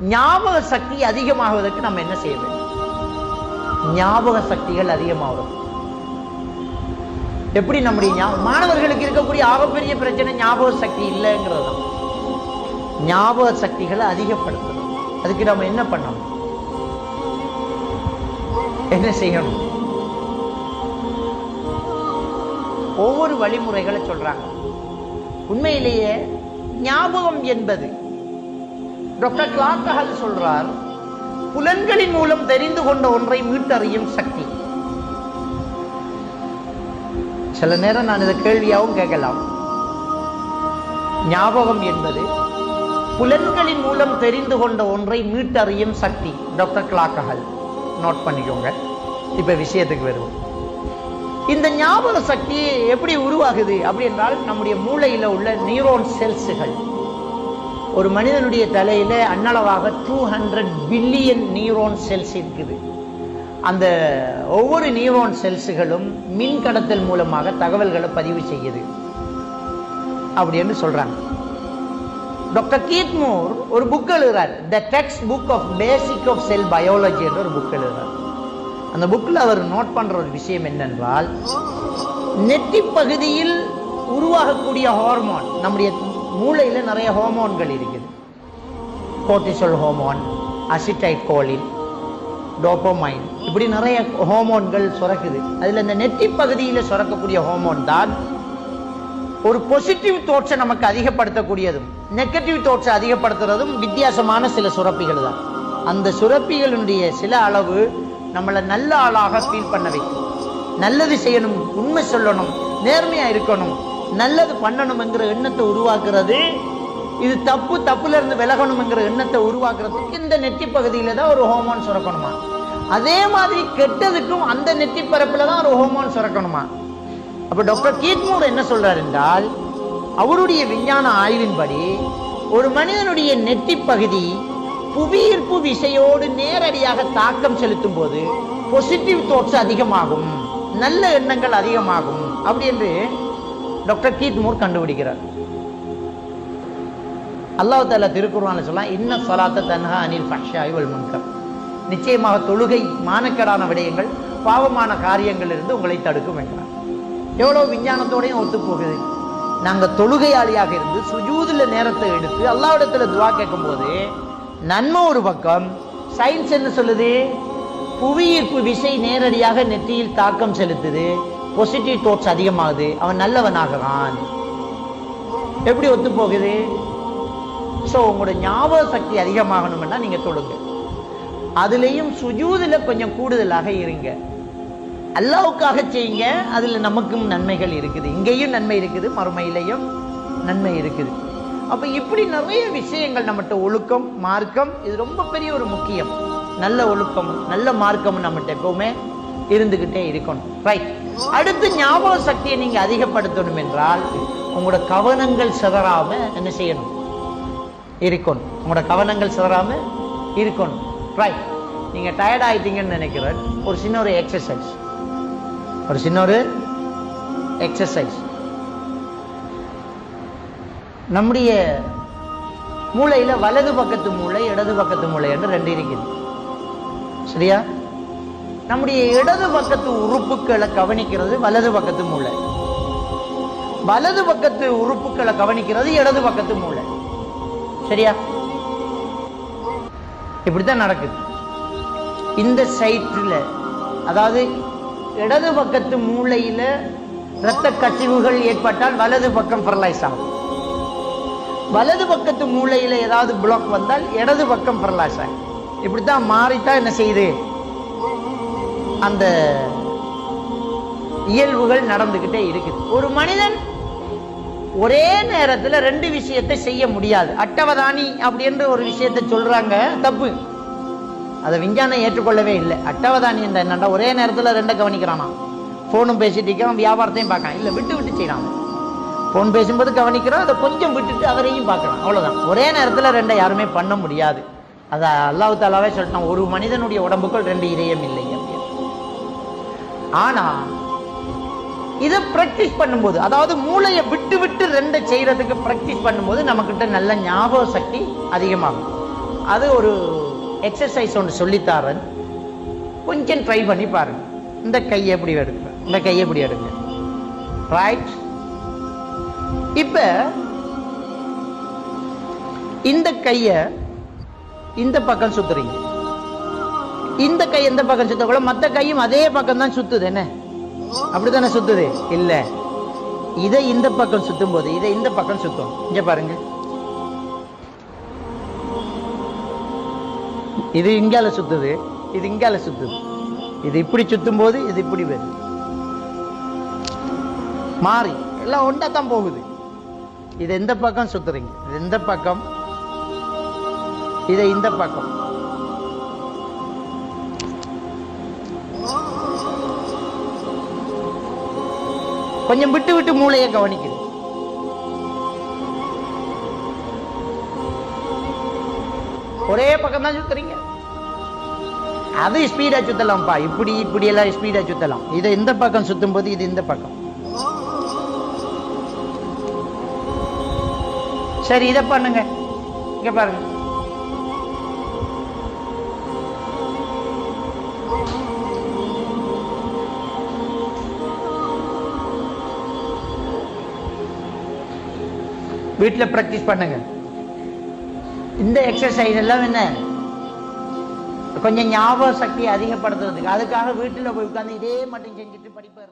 ஞாபக சக்தி அதிகமாகுவதற்கு நம்ம என்ன செய்ய வேண்டும்? ஞாபக சக்திகள் அதிகமாகும். எப்படி நம்முடைய மாணவர்களுக்கு இருக்கக்கூடிய ஆகப்பெரிய பிரச்சனை ஞாபக சக்தி இல்லைங்கிறது தான். ஞாபக சக்திகளை அதிகப்படுத்தணும். அதுக்கு நம்ம என்ன பண்ணணும்? என்ன செய்யணும்? ஒவ்வொரு வழிமுறைகளை சொல்றாங்க. உண்மையிலேயே ஞாபகம் என்பது டாக்டர் கிளாக்கஹல் சொல்றார் புலன்களின் மூலம் தெரிந்து கொண்ட ஒன்றை மீட்டறியும் சக்தி. சில நேரம் நான் இதை கேள்வியாகவும் கேட்கலாம். ஞாபகம் என்பது புலன்களின் மூலம் தெரிந்து கொண்ட ஒன்றை மீட்டறியும் சக்தி. டாக்டர் கிளாக்கஹல் நோட் பண்ணிக்கோங்க. இப்ப விஷயத்துக்கு வருவோம். இந்த ஞாபக சக்தி எப்படி உருவாகுது அப்படி என்றால் நம்முடைய மூளையில் உள்ள நியூரோன் செல்ஸுகள் ஒரு மனிதனுடைய தலையில் அன்னளவாக two hundred billion neuron cells இருக்குது. அந்த ஒவ்வொரு நியூரோன் செல்ஸுகளும் மின் கடத்தல் மூலமாக தகவல்களை பதிவு செய்யுது. அப்படின்னு சொல்கிறாங்க டாக்டர் கீத்மூர் ஒரு புக் எழுதுறார். The textbook of basic of cell biology என்ற ஒரு புக் எழுதுறார். அந்த புக்கில் அவர் நோட் பண்ணுற ஒரு விஷயம் என்னென்றால் நெற்றி பகுதியில் உருவாகக்கூடிய ஹார்மோன் நம்முடைய மூளையில் நிறைய ஹோமோன்கள் இருக்குது. Cortisol hormone acetylcholine dopamine இப்படி நிறைய ஹோமோன்கள் சுரக்குது. அதில் இந்த நெற்றி பகுதியில் சுரக்கக்கூடிய ஹோமோன் தான் ஒரு பொசிட்டிவ் தோட்ஸை நமக்கு அதிகப்படுத்தக்கூடியதும் நெகட்டிவ் தோட்ஸை அதிகப்படுத்துறதும் வித்தியாசமான சில சுரப்பிகள் தான். அந்த சுரப்பிகளுடைய சில அளவு நம்மளை நல்ல ஆளாக ஃபீல் பண்ண வைக்கும். நல்லது செய்யணும் உண்மை சொல்லணும் நேர்மையாக இருக்கணும். நல்லது பண்ணணுங்கிற எண்ணத்தை உருவாக்குறது. இது தப்பு தப்புல இருந்து விலகணுங்கிற எண்ணத்தை உருவாக்குறதுக்கு இந்த நெற்றி பகுதியில தான் ஒரு ஹோமோன் சுரக்கணுமா? அதே மாதிரி கெட்டதுக்கும் அந்த நெற்றி பரப்புல தான் ஒரு ஹோமோன் சுரக்கணுமா? அப்ப டாக்டர் கீட்மூர் என்ன சொல்றார் என்றால் அவருடைய விஞ்ஞான ஆய்வின்படி ஒரு மனிதனுடைய நெற்றி பகுதி புவியீர்ப்பு விசையோடு நேரடியாக தாக்கம் செலுத்தும் போது பாசிட்டிவ் தோட்ஸ் அதிகமாகும் நல்ல எண்ணங்கள் அதிகமாகும். அப்படி என்று டாக்டர் கீட்மூர் கண்டுபிடிக்கிறார். அல்லாஹ் தால திருக்குறான்னு சொல்லலாம் இன்ன சொலாத்த தன்ஹா அனில் ஃபஹ்ஷாய் இவள் முன்கர். நிச்சயமாக தொழுகை மானக்கடான விடயங்கள் பாவமான காரியங்கள் இருந்து உங்களை தடுக்கும் என்றார். எவ்வளவு விஞ்ஞானத்தோடையும் ஒத்து போகுது. நாங்க தொழுகையாளியாக இருந்து சுஜூதுல நேரத்தை எடுத்து அல்லாவிடத்தில் துவா கேட்கும்போது நன்மை ஒரு பக்கம் சயின்ஸ் என்ன சொல்லுது? புவியீர்ப்பு விசை நேரடியாக நெற்றியில் தாக்கம் செலுத்துது. பாசிட்டிவ் தோட்ஸ் அதிகமாகுது. அவன் நல்லவனாகிறான். எப்படி ஒத்து போகுது ஸோ உங்களோட ஞாபக சக்தி அதிகமாகணும்னா நீங்க தொடுங்க. அதுலேயும் சுஜூதில் கொஞ்சம் கூடுதலாக இருங்க. அல்லாவுக்காக செய்யுங்க அதுல நமக்கும் நன்மைகள் இருக்குது. இங்கேயும் நன்மை இருக்குது மறுமையிலையும் நன்மை இருக்குது. அப்போ இப்படி நிறைய விஷயங்கள் நம்மகிட்ட ஒழுக்கம் மார்க்கம் இது ரொம்ப பெரிய ஒரு முக்கியம். நல்ல ஒழுக்கம் நல்ல மார்க்கம் நம்மகிட்ட எப்பவுமே இருந்துகிட்டே இருக்கணும். ரைட் அடுத்து ஞாபக சக்தியை நீங்க அதிகப்படுத்தணும் என்றால் உங்களோட கவனங்கள் சிதறாம என்ன செய்யணும்? இருக்கணும். உங்களோட கவனங்கள் சிதறாம இருக்கணும். ரைட் நீங்க டயர்ட் ஆயிட்டீங்கன்னு நினைக்கிறேன். ஒரு சின்ன ஒரு எக்ஸசைஸ் ஒரு சின்ன ஒரு எக்ஸசைஸ் நம்முடைய மூளையில் வலது பக்கத்து மூளை இடது பக்கத்து மூளை என்று ரெண்டு இருக்குது. சரியா? நம்முடைய இடது பக்கத்து உறுப்புகளை கவனிக்கிறது வலது பக்கத்து மூளை. வலது பக்கத்து உறுப்புகளை கவனிக்கிறது இடது பக்கத்து மூளை. சரியா? இப்படித்தான் நடக்குது. இந்த சைட்டில் அதாவது இடது பக்கத்து மூளையில் இரத்த கசிவுகள் ஏற்பட்டால் வலது பக்கம் பரலைஸ் ஆகும். வலது பக்கத்து மூளையில் ஏதாவது பிளாக் வந்தால் இடது பக்கம் பரலைஸ் ஆகும். இப்படித்தான் மாறித்தான் என்ன செய்யுது? அந்த இயல்புகள் நடந்துக்கிட்டே இருக்குது. ஒரு மனிதன் ஒரே நேரத்தில் ரெண்டு விஷயத்தை செய்ய முடியாது. அட்டவதானி அப்படின்ற ஒரு விஷயத்தை சொல்கிறாங்க தப்பு. அதை விஞ்ஞானம் ஏற்றுக்கொள்ளவே இல்லை. அட்டவதானி என்ற என்னண்டா ஒரே நேரத்தில் ரெண்டை கவனிக்கிறானா? ஃபோனும் பேசிட்டு இருக்கான் வியாபாரத்தையும் பார்க்கறான். இல்லை விட்டு விட்டு செய்கிறான் ஃபோன் பேசும்போது கவனிக்கிறோம் அதை கொஞ்சம் விட்டுட்டு அவரையும் பார்க்கலாம் அவ்வளோதான் ஒரே நேரத்தில் ரெண்டை யாருமே பண்ண முடியாது. அதை அல்லாஹு தாலாவே சொல்லிட்டான் ஒரு மனிதனுடைய உடம்புக்குள் ரெண்டு இதயம் இல்லை. ஆனா இதை பிராக்டிஸ் பண்ணும்போது அதாவது மூளையை விட்டு விட்டு ரெண்டை செய்யறதுக்கு பிராக்டிஸ் பண்ணும்போது நம்மக்கிட்ட நல்ல ஞாபக சக்தி அதிகமாகும். அது ஒரு எக்ஸசைஸ் ஒன்று சொல்லித்தாரன். கொஞ்சம் ட்ரை பண்ணி பாருங்க. இந்த கையை எப்படி எடுங்க? இந்த கையை எப்படி எடுங்க? ரைட் இப்ப இந்த கையை இந்த பக்கம் சுத்துறீங்க. இந்த கை எந்த பக்கம் சுத்தக்கூட மற்ற கையும் அதே பக்கம் தான் சுத்துது என்ன? அப்படித்தானே சுத்துது? இல்ல. இதை இந்த பக்கம் சுத்தும் போது இதை இந்த பக்கம் சுத்தும் இங்க பாருங்க. இது இங்கால சுத்துது இது இங்கால சுத்துது. இது இப்படி சுத்தும் போது இது இப்படி வருது. மாறி. எல்லாம் ஒன்றா தான் போகுது. இது எந்த பக்கம் சுத்துறீங்க? இது எந்த பக்கம்? இதை இந்த பக்கம். கொஞ்சம் விட்டு விட்டு மூளையை கவனிக்குது. ஒரே பக்கம் தான் சுத்துறீங்க. அது ஸ்பீடா சுத்தலாம்ப்பா. இப்படி இப்படி எல்லாம் ஸ்பீடா சுத்தலாம். இதை இந்த பக்கம் சுத்தும் போது இது இந்த பக்கம். சரி இதை பண்ணுங்க. இங்க பாருங்க. வீட்டில் ப்ராக்டிஸ் பண்ணுங்க. இந்த எக்ஸசைஸ் எல்லாம் என்ன? கொஞ்சம் ஞாபக சக்தியை அதிகப்படுத்துறதுக்கு. அதுக்காக வீட்டில் போய் உட்காந்து இதே மட்டும் செஞ்சுட்டு படிப்பார்